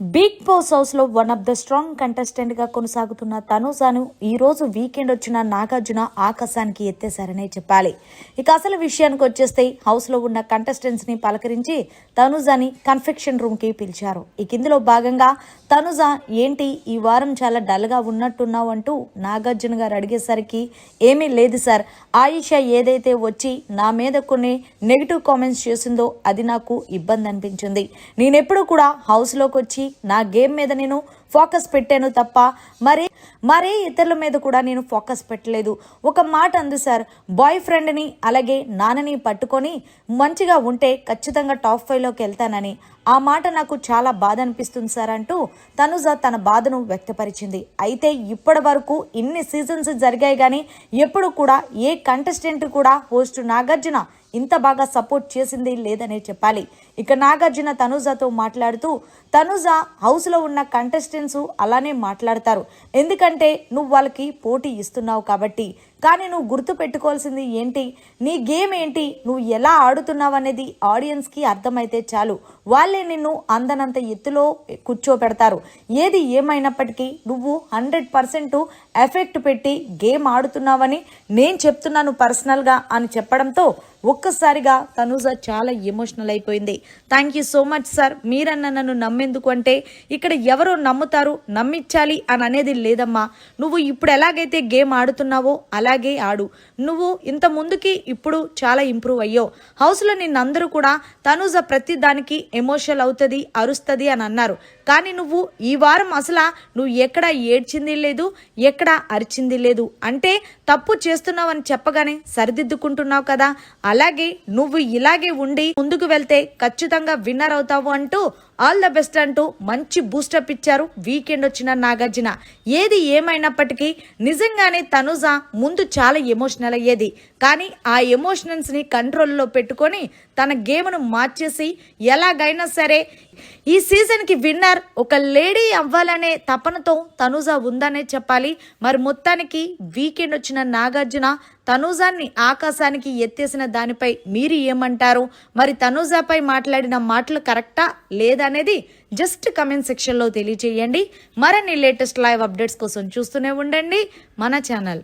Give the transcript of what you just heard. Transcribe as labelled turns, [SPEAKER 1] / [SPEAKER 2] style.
[SPEAKER 1] Big Boss హౌస్లో one of the strong కంటెస్టెంట్గా కొనసాగుతున్న తనుజాను ఈ రోజు వీకెండ్ వచ్చిన నాగార్జున ఆకాశానికి ఎత్తేశారనే చెప్పాలి. ఇక అసలు విషయానికి వచ్చేస్తే హౌస్లో ఉన్న కంటెస్టెంట్స్ని పలకరించి తనుజాని కన్ఫెక్షన్ రూమ్కి పిలిచారు. ఇక ఇందులో భాగంగా తనుజ ఏంటి ఈ వారం చాలా డల్గా ఉన్నట్టున్నావు అంటూ నాగార్జున గారు అడిగేసరికి ఏమీ లేదు సార్. ఆయిషా ఏదైతే వచ్చి నా మీద కొన్ని నెగిటివ్ కామెంట్స్ చేసిందో అది నాకు ఇబ్బంది అనిపించింది. నేనెప్పుడు కూడా హౌస్లోకి వచ్చి నా గేమ్ మీద నేను ఫోకస్ పెట్టాను తప్ప మరి మరే ఇతరుల మీద కూడా నేను ఫోకస్ పెట్టలేదు. ఒక మాట అంది సార్ బాయ్ ఫ్రెండ్ని అలాగే నాన్నని పట్టుకొని మంచిగా ఉంటే ఖచ్చితంగా టాప్ ఫైవ్లోకి వెళ్తానని. ఆ మాట నాకు చాలా బాధ అనిపిస్తుంది సార్ అంటూ తనుజ తన బాధను వ్యక్తపరిచింది. అయితే ఇప్పటి వరకు ఇన్ని సీజన్స్ జరిగాయి కానీ ఎప్పుడు కూడా ఏ కంటెస్టెంట్ కూడా హోస్ట్ నాగార్జున ఇంత బాగా సపోర్ట్ చేసింది లేదనే చెప్పాలి. ఇక నాగార్జున తనుజాతో మాట్లాడుతూ తనుజ హౌస్లో ఉన్న కంటెస్టెంట్స్ అలానే మాట్లాడతారు. ఎందుకంటే నువ్వు వాళ్ళకి పోటీ ఇస్తున్నావు కాబట్టి. కానీ నువ్వు గుర్తు పెట్టుకోవాల్సింది ఏంటి? నీ గేమ్ ఏంటి? నువ్వు ఎలా ఆడుతున్నావు అనేది ఆడియన్స్కి అర్థమైతే చాలు. వాళ్ళే నిన్ను అందనంత ఎత్తులో కూర్చోపెడతారు ఏది ఏమైనప్పటికీ నువ్వు హండ్రెడ్ పర్సెంట్ ఎఫెక్ట్ పెట్టి గేమ్ ఆడుతున్నావని నేను చెప్తున్నాను పర్సనల్గా అని చెప్పడంతో ఒక్కసారిగా తనూజ చాలా ఎమోషనల్ అయిపోయింది. Thank you so much sir మీరన్న నన్ను నమ్మేందుకు అంటే ఇక్కడ ఎవరో నమ్ముతారు నమ్మించాలి అని అనేది లేదమ్మా. నువ్వు ఇప్పుడు ఎలాగైతే గేమ్ ఆడుతున్నావో అలాగే ఆడు. నువ్వు ఇంత ముందుకి ఇప్పుడు చాలా ఇంప్రూవ్ అయ్యో హౌస్లో నిన్నందరూ కూడా తనూజ ప్రతి దానికి ఎమోషనల్ అవుతుంది అరుస్తుంది అని అన్నారు. కానీ నువ్వు ఈ వారం అసలు నువ్వు ఎక్కడ ఏడ్చింది లేదు ఎక్కడ అరిచింది లేదు. అంటే తప్పు చేస్తున్నావని చెప్పగానే సరిదిద్దుకుంటున్నావు కదా. అలాగే నువ్వు ఇలాగే ఉండి ముందుకు వెళ్తే ఖచ్చితంగా విన్నర్ అవుతావు అంటూ ఆల్ ద బెస్ట్ అంటూ మంచి బూస్టప్ ఇచ్చారు వీకెండ్ వచ్చిన నాగార్జున. ఏది ఏమైనప్పటికీ నిజంగానే తనుజ ముందు చాలా ఎమోషనల్ అయ్యేది. కానీ ఆ ఎమోషనల్స్ని కంట్రోల్లో పెట్టుకొని తన గేమ్ను మార్చేసి ఎలాగైనా సరే ఈ సీజన్కి విన్నర్ ఒక లేడీ అవ్వాలనే తపనతో తనుజ ఉందనే చెప్పాలి. మరి మొత్తానికి వీకెండ్ వచ్చిన నాగార్జున తనూజాన్ని ఆకాశానికి ఎత్తేసిన దానిపై మీరు ఏమంటారు? మరి తనూజాపై మాట్లాడిన మాటలు కరెక్టా లేదనేది జస్ట్ కమెంట్ సెక్షన్లో తెలియచేయండి. మరిన్ని లేటెస్ట్ లైవ్ అప్డేట్స్ కోసం చూస్తూనే ఉండండి. మన ఛానల్.